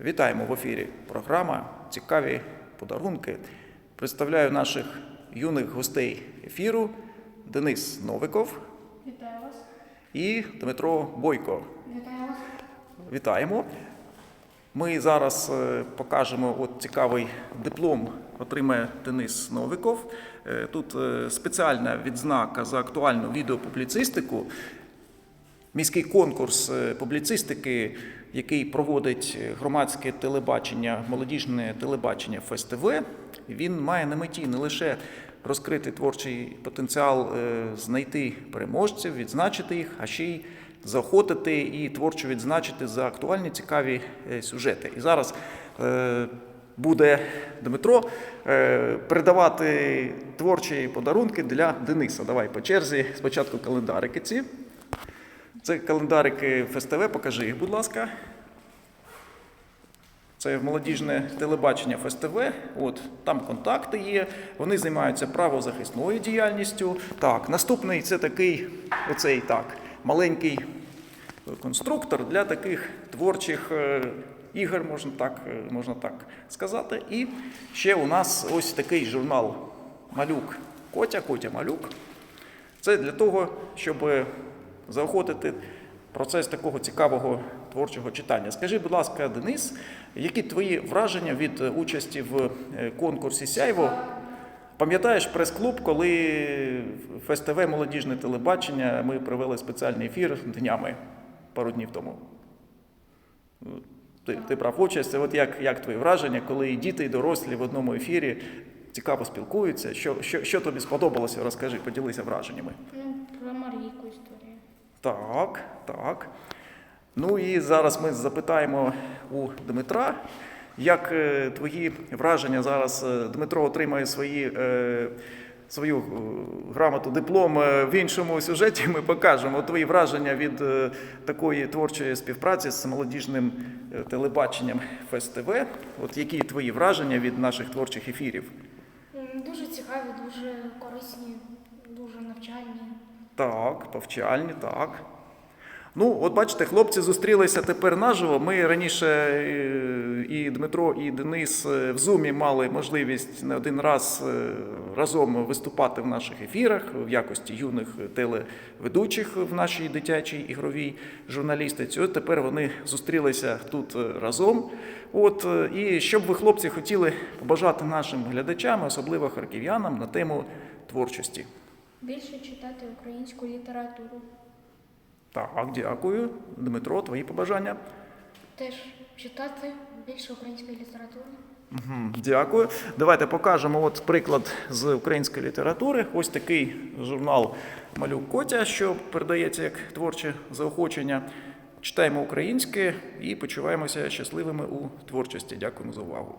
Вітаємо в ефірі. Програма Цікаві подарунки. Представляю наших юних гостей ефіру Денис Новиков Вітаю вас. і Дмитро Бойко. Вітаю вас. Вітаємо. Ми зараз е, покажемо от цікавий диплом. Отримає Денис Новиков. Е, Тут е, спеціальна відзнака за актуальну відеопубліцистику. Міський конкурс публіцистики, який проводить громадське телебачення, молодіжне телебачення ФСТВ, він має на меті не лише розкрити творчий потенціал, е, знайти переможців, відзначити їх, а ще й заохотити і творчо відзначити за актуальні цікаві е, сюжети. І зараз е, буде Дмитро е, передавати творчі подарунки для Дениса. Давай по черзі. Спочатку календарики ці. Це календарики ФСТВ, покажи їх, будь ласка. Це молодіжне телебачення ФСТВ. От там контакти є. Вони займаються правозахисною діяльністю. Так, наступний це такий, оцей так, маленький конструктор для таких творчих е, ігор, можна так, е, можна так сказати. І ще у нас ось такий журнал Малюк Котя, Котя Малюк. Це для того, щоб заохотити процес такого цікавого творчого читання. Скажи, будь ласка, Денис, які твої враження від е, участі в е, конкурсі Сяйво? Пам'ятаєш прес-клуб, коли ФСТВ молодіжне телебачення ми провели спеціальний ефір днями пару днів тому? Ти, ти брав участь. От як, як твої враження, коли і діти, і дорослі в одному ефірі цікаво спілкуються? Що, що, що тобі сподобалося? Розкажи, поділися враженнями. Так, так. Ну і зараз ми запитаємо у Дмитра, як е, твої враження зараз е, Дмитро отримає свої, е, свою грамоту, диплом в іншому сюжеті. Ми покажемо твої враження від такої творчої співпраці з молодіжним телебаченням ФСТВ. От які твої враження від наших творчих ефірів? Дуже цікаві, дуже корисні. Так, повчальні, так. Ну, от бачите, хлопці зустрілися тепер наживо. Ми раніше е, і Дмитро, і Денис е, в Зумі мали можливість не один раз е, разом виступати в наших ефірах в якості юних телеведучих в нашій дитячій ігровій журналістиці. От тепер вони зустрілися тут разом. От, і що б ви, хлопці, хотіли побажати нашим глядачам, особливо харків'янам, на тему творчості. Більше читати українську літературу. Так, дякую. Дмитро, твої побажання. Теж читати більше української літератури. Мгм, Дякую. Давайте покажемо от приклад з української літератури. Ось такий журнал Малюк Котя, що передається як творче заохочення. Читаємо українське і почуваємося щасливими у творчості. Дякуємо за увагу.